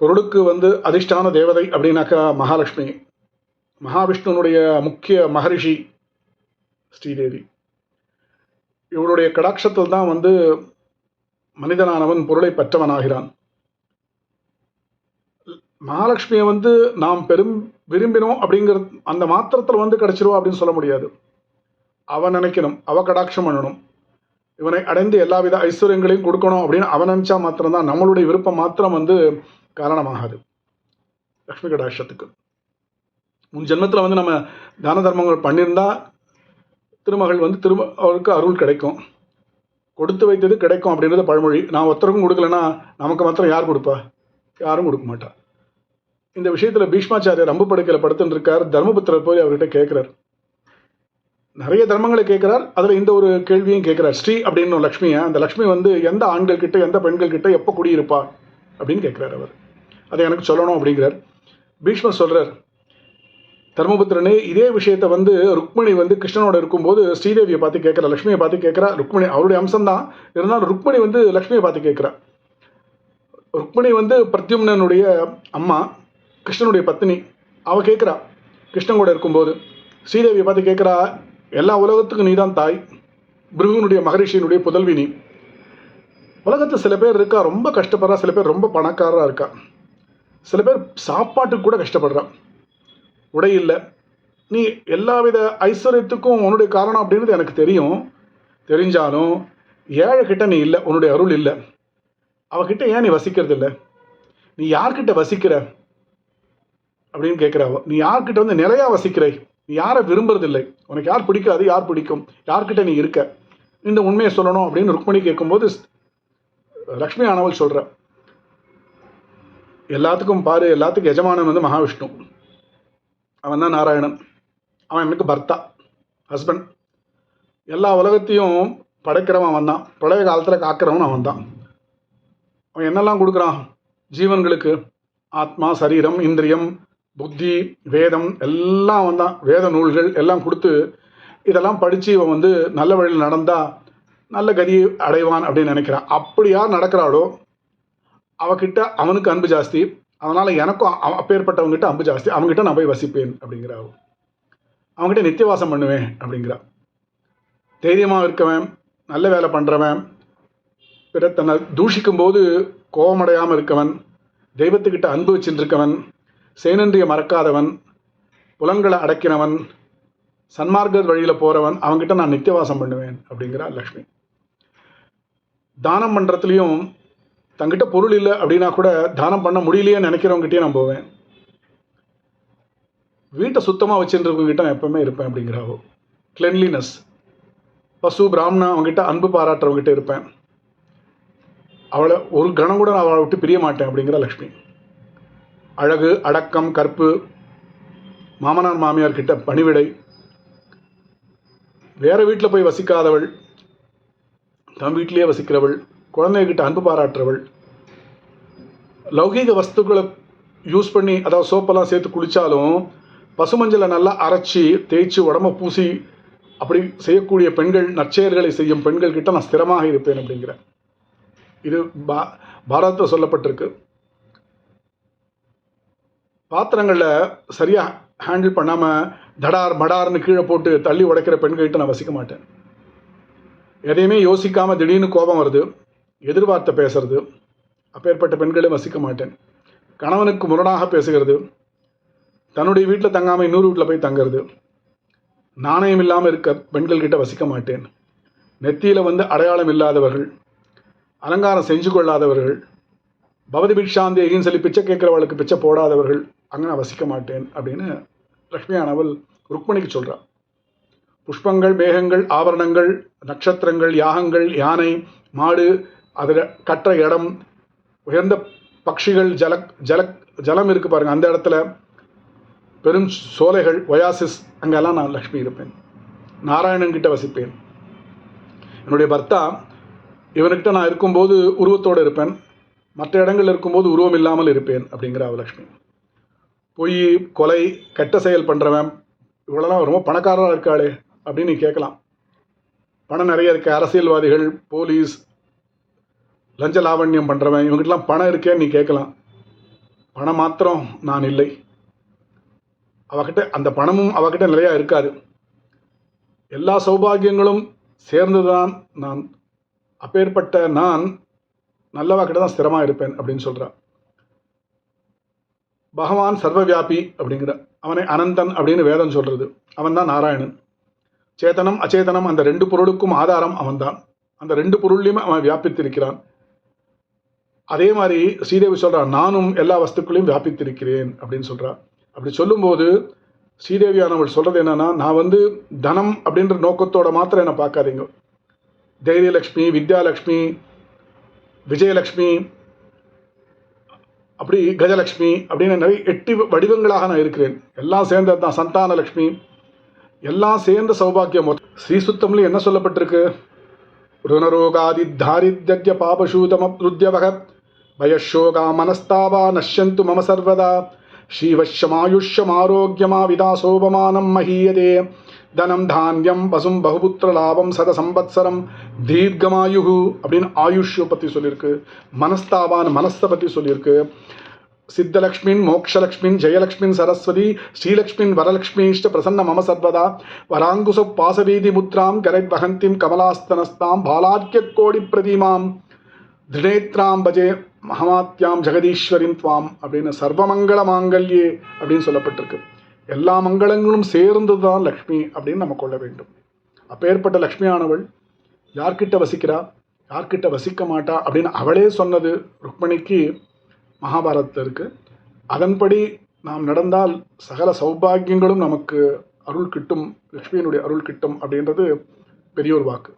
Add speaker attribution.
Speaker 1: பொருளுக்கு வந்து அதிர்ஷ்டான தேவதை அப்படின்னாக்கா மகாலட்சுமி. மகாவிஷ்ணுனுடைய முக்கிய மகரிஷி ஸ்ரீதேவி. இவருடைய கடாட்சத்தில் தான் வந்து மனிதனானவன் பொருளை பெற்றவனாகிறான். மகாலட்சுமியை வந்து நாம் பெரும் விரும்பினோம் அப்படிங்கிற அந்த மாத்திரத்தில் வந்து கிடச்சிருவா அப்படின்னு சொல்ல முடியாது. அவன் நினைக்கணும் அவ கடாட்சம் பண்ணணும். இவனை அடைந்து எல்லாவித ஐஸ்வர்யங்களையும் கொடுக்கணும் அப்படின்னு அவன் நினச்சா மாத்திரம்தான். நம்மளுடைய விருப்பம் மாத்திரம் வந்து காரணமாகாது. லக்ஷ்மி கடாட்சத்துக்கு. முன் ஜென்மத்தில் வந்து நம்ம தான தர்மங்கள் பண்ணியிருந்தா திருமகள் வந்து திரும்ப அவருக்கு அருள் கிடைக்கும். கொடுத்து வைத்தது கிடைக்கும் அப்படின்றது பழமொழி. நான் ஒருத்தருக்கும் கொடுக்கலன்னா நமக்கு மாத்திரம் யார் கொடுப்பா? யாரும் கொடுக்க மாட்டா. இந்த விஷயத்தில் பீஷ்மாச்சாரியர் அம்பு படுக்கையில் படுத்துன்னு இருக்கார் தர்மபுத்திரர் போய் அவர்கிட்ட கேட்குறார் நிறைய தர்மங்களை கேட்குறார் அதில் இந்த ஒரு கேள்வியும் கேட்குறார் ஸ்ரீ அப்படின்னு ஒரு லக்ஷ்மியை அந்த லக்ஷ்மி வந்து எந்த ஆண்கள் கிட்ட எந்த பெண்கள் கிட்ட எப்போ குடியிருப்பா அப்படின்னு கேட்குறார் அவர். அதை எனக்கு சொல்லணும் அப்படிங்கிறார். பீஷ்மர் சொல்கிறார் தர்மபுத்திரனே இதே விஷயத்தை வந்து ருக்மிணி வந்து கிருஷ்ணனோட இருக்கும்போது ஸ்ரீதேவியை பார்த்து கேட்குறா லக்ஷ்மியை பார்த்து கேட்குறா. ருக்மிணி அவருடைய அம்சம்தான். இருந்தாலும் ருக்மிணி வந்து லக்ஷ்மியை பார்த்து கேட்குறா. ருக்மிணி வந்து பிரத்யும்னனுடைய அம்மா கிருஷ்ணனுடைய பத்தினி அவள் கேட்குறா. கிருஷ்ணன் கூட இருக்கும்போது ஸ்ரீதேவியை பார்த்து கேட்குறா எல்லா உலகத்துக்கும் நீ தான் தாய். பிருகுனுடைய மகரிஷியினுடைய புதல்வி நீ உலகத்தில் சில பேர் இருக்கா ரொம்ப கஷ்டப்படுறா சில பேர் ரொம்ப பணக்காரராக இருக்கா. சில பேர் சாப்பாட்டுக்கு கூட கஷ்டப்படுறா உடை இல்லை. நீ எல்லாவித ஐஸ்வர்யத்துக்கும் உன்னுடைய காரணம் அப்படின்றது எனக்கு தெரியும். தெரிஞ்சாலும் ஏழை கிட்ட நீ இல்லை. உன்னுடைய அருள் இல்லை. அவகிட்ட ஏன் நீ வசிக்கிறது இல்லை? நீ யார்கிட்ட வசிக்கிற? அப்படின்னு கேட்குறாவ. நீ யார்கிட்ட வந்து நிறையா வசிக்கிறாய் நீ யாரை விரும்புறதில்லை உனக்கு யார் பிடிக்காது? யார் பிடிக்கும்? யார்கிட்ட நீ இருக்க? இந்த உண்மையை சொல்லணும் அப்படின்னு ருக்மணி கேட்கும்போது லக்ஷ்மி ஆனவள் சொல்கிற எல்லாத்துக்கும் பாரு எல்லாத்துக்கும் எஜமானன் வந்து மகாவிஷ்ணு. அவன் தான் நாராயணன். அவன் எனக்கு பர்த்தா ஹஸ்பண்ட் எல்லா உலகத்தையும் படைக்கிறவன் அவன் தான் பழைய காலத்தில் காக்கிறவன் அவன் தான் அவன் என்னெல்லாம் கொடுக்குறான்? ஜீவன்களுக்கு ஆத்மா சரீரம் இந்திரியம் புத்தி வேதம் எல்லாம் அவன் தான் வேத நூல்கள் எல்லாம் கொடுத்து இதெல்லாம் படித்து இவன் வந்து நல்ல வழியில் நடந்தால் நல்ல கதி அடைவான் அப்படின்னு நினைக்கிறான். அப்படி யார் நடக்கிறாளோ அவகிட்ட அவனுக்கு அன்பு ஜாஸ்தி. அதனால் எனக்கும் அவ- அப்பேற்பட்டவங்ககிட்ட அன்பு ஜாஸ்தி. அவங்ககிட்ட நான் போய் வசிப்பேன் அப்படிங்கிறா அவள் அவங்ககிட்ட நித்தியவாசம் பண்ணுவேன் அப்படிங்கிறா. தைரியமாக இருக்கவன் நல்ல வேலை பண்ணுறவன் பிற தன்னை தூஷிக்கும் போது கோபமடையாமல் இருக்கவன் தெய்வத்துக்கிட்ட அன்பு வச்சுருக்கவன் சேனன்றிய மறக்காதவன் புலன்களை அடக்கினவன் சன்மார்க்க வழியில் போகிறவன் அவங்ககிட்ட நான் நித்தியவாசம் பண்ணுவேன் அப்படிங்கிறா லக்ஷ்மி. தானம் பண்ணுறதுலையும் தங்கிட்ட பொருள் இல்லை அப்படின்னா கூட தானம் பண்ண முடியலையே நினைக்கிறவங்ககிட்டயே நான் போவேன். வீட்டை சுத்தமாக வச்சுருக்கவங்ககிட்ட நான் எப்பவுமே இருப்பேன் அப்படிங்கிறாவோ. கிளென்லினஸ் பசு பிராமணா அவங்ககிட்ட அன்பு பாராட்டுறவங்ககிட்ட இருப்பேன். அவளை ஒரு கணம் கூட நான் அவளை விட்டு பிரிய மாட்டேன் அப்படிங்கிற லக்ஷ்மி. அழகு அடக்கம் கற்பு மாமனார் மாமியார் கிட்ட பணிவிடை. வேறு வீட்டில் போய் வசிக்காதவள் தம் வீட்டிலேயே வசிக்கிறவள் குழந்தைகிட்ட அன்பு பாராட்டுறவள். லௌகீக வஸ்துக்களை யூஸ் பண்ணி அதாவது சோப்பெல்லாம் சேர்த்து குளித்தாலும் பசுமஞ்சளை நல்லா அரைச்சி தேய்ச்சி உடம்ப பூசி அப்படி செய்யக்கூடிய பெண்கள் நற்செயல்களை செய்யும் பெண்கள் கிட்ட நான் ஸ்திரமாக இருப்பேன் அப்படிங்கிற. இது பா பாரதத்தில் சொல்லப்பட்டிருக்கு. பாத்திரங்களில் சரியாக ஹேண்டில் பண்ணாமல் தடார் மடார்னு கீழே போட்டு தள்ளி உடைக்கிற பெண்கள்கிட்ட நான் வசிக்க மாட்டேன். எதையுமே யோசிக்காமல் திடீர்னு கோபம் வருது. எதிர்பார்த்த பேசுறது அப்பேற்பட்ட பெண்களை வசிக்க மாட்டேன். கணவனுக்கு முரணாக பேசுகிறது. தன்னுடைய வீட்டில் தங்காமல் இன்னொரு வீட்டில் போய் தங்குறது. நாணயம் இல்லாமல் இருக்க பெண்கள்கிட்ட வசிக்க மாட்டேன். நெத்தியில் வந்து அடையாளம் இல்லாதவர்கள் அலங்காரம் செஞ்சு கொள்ளாதவர்கள் பவதி பிக்ஷாந்தி சொல்லி பிச்சை கேட்குறவளுக்கு பிச்சை போடாதவர்கள் அங்கே நான் வசிக்க மாட்டேன் அப்படின்னு லக்ஷ்மியானவள் ருக்மணிக்கு சொல்கிறாள் புஷ்பங்கள் மேகங்கள் ஆபரணங்கள் நட்சத்திரங்கள் யாகங்கள் யானை மாடு அதில் கட்டுற இடம் உயர்ந்த பட்சிகள் ஜல ஜல ஜலம் இருக்கு பாருங்க. அந்த இடத்துல பெரும் சோலைகள் ஒயாசிஸ் அங்கெல்லாம் நான் லக்ஷ்மி இருப்பேன். நாராயணன் கிட்ட வசிப்பேன். என்னுடைய பர்த்தா இவன்கிட்ட நான் இருக்கும்போது உருவத்தோடு இருப்பேன். மற்ற இடங்களில் இருக்கும்போது உருவம் இல்லாமல் இருப்பேன் அப்படிங்கிற அவலக்ஷ்மி பொய் கொலை கெட்ட செயல் பண்ணுறவன் இவ்வளோலாம் ரொம்ப பணக்காரராக இருக்காளே அப்படின்னு நீ கேட்கலாம். பணம் நிறைய இருக்குது அரசியல்வாதிகள் போலீஸ் லஞ்ச லாவண்யம் பண்ணுறவன் இவங்ககிட்டலாம் பணம் இருக்கேன்னு நீ கேட்கலாம். பணம் மாத்திரம் நான் இல்லை. அவகிட்ட அந்த பணமும் அவகிட்ட நிறையா இருக்காது. எல்லா சௌபாகியங்களும் சேர்ந்துதான் நான் அப்பேற்பட்ட நான் நல்லவாக்கிட்ட தான் ஸ்திரமாக இருப்பேன் அப்படின்னு சொல்கிறான் பகவான் சர்வவியாபி அப்படிங்கிற அவனை அனந்தன் அப்படின்னு வேதம் சொல்கிறது அவன் தான் நாராயணன். சேதனம் அச்சேதனம் அந்த ரெண்டு பொருளுக்கும் ஆதாரம் அவன்தான். அந்த ரெண்டு பொருள்லையுமே அவன் வியாபித்திருக்கிறான். அதே மாதிரி ஸ்ரீதேவி சொல்றான் நானும் எல்லா வஸ்துக்களையும் வியாபித்திருக்கிறேன் அப்படின்னு சொல்றா. அப்படி சொல்லும்போது ஸ்ரீதேவியானவள் சொல்றது என்னன்னா நான் வந்து தனம் அப்படின்ற நோக்கத்தோட மாத்திரம் என்னை பார்க்காதீங்க. தைரியலக்ஷ்மி வித்யாலக்ஷ்மி விஜயலக்ஷ்மி அப்படி கஜலக்ஷ்மி அப்படின்னு நிறைய எட்டு வடிவங்களாக நான் இருக்கிறேன். எல்லாம் சேர்ந்தது தான் சந்தானலக்ஷ்மி எல்லாம் சேர்ந்த சௌபாக்கியம் ஸ்ரீ ஸ்ரீசுத்தம்ல என்ன சொல்லப்பட்டிருக்கு? ருணரோகாதி தாரித்ய பாபசூதமப்ருத்யவக பயஷோகா மனஸ்தாவா நஷ்யந்து மம சர்வதா ஸ்ரீவஷ்யமாயுஷ்யமாரோக்கியமா விதாசோபமானம் மஹீயதே தனம் தானியம் பசும் பகுபுத்திர லாபம் சத சம்பத்சரம் தீர்க்கமாயு அப்படின்னு ஆயுஷ்யை பற்றி சொல்லியிருக்கு. மனஸ்தாவான் மனசை பற்றி சொல்லியிருக்கு. சித்தலக்ஷ்மின் மோக்ஷலக்ஷ்மின் ஜெயலக்ஷ்மின் சரஸ்வதி ஸ்ரீலக்ஷ்மின் வரலக்ஷ்மிஷ்ட பிரசன்ன மம சர்வதா. வராங்குச பாசவீதி முத்ராம் கரைத் வகந்திம் கமலாஸ்தனஸ்தாம் பாலாக்கிய கோடி பிரதிமாம். திருநேத்ராம் பஜே ஜெகதீஸ்வரின் துவாம் அப்படின்னு சர்வமங்கள மாங்கல்யே அப்படின்னு சொல்லப்பட்டிருக்கு. எல்லா மங்களங்களும் சேர்ந்து தான் லக்ஷ்மி அப்படின்னு நம்ம கொள்ள வேண்டும். அப்பேற்பட்ட லக்ஷ்மியானவள் யார்கிட்ட வசிக்கிறா? யார்கிட்ட வசிக்க மாட்டா? அப்படின்னு அவளே சொன்னது ருக்மணிக்கு மகாபாரதத்தில் இருக்குது அதன்படி நாம் நடந்தால் சகல சௌபாகியங்களும் நமக்கு அருள் கிட்டும் லக்ஷ்மியினுடைய அருள் கிட்டும் அப்படின்றது பெரியோர் வாக்கு.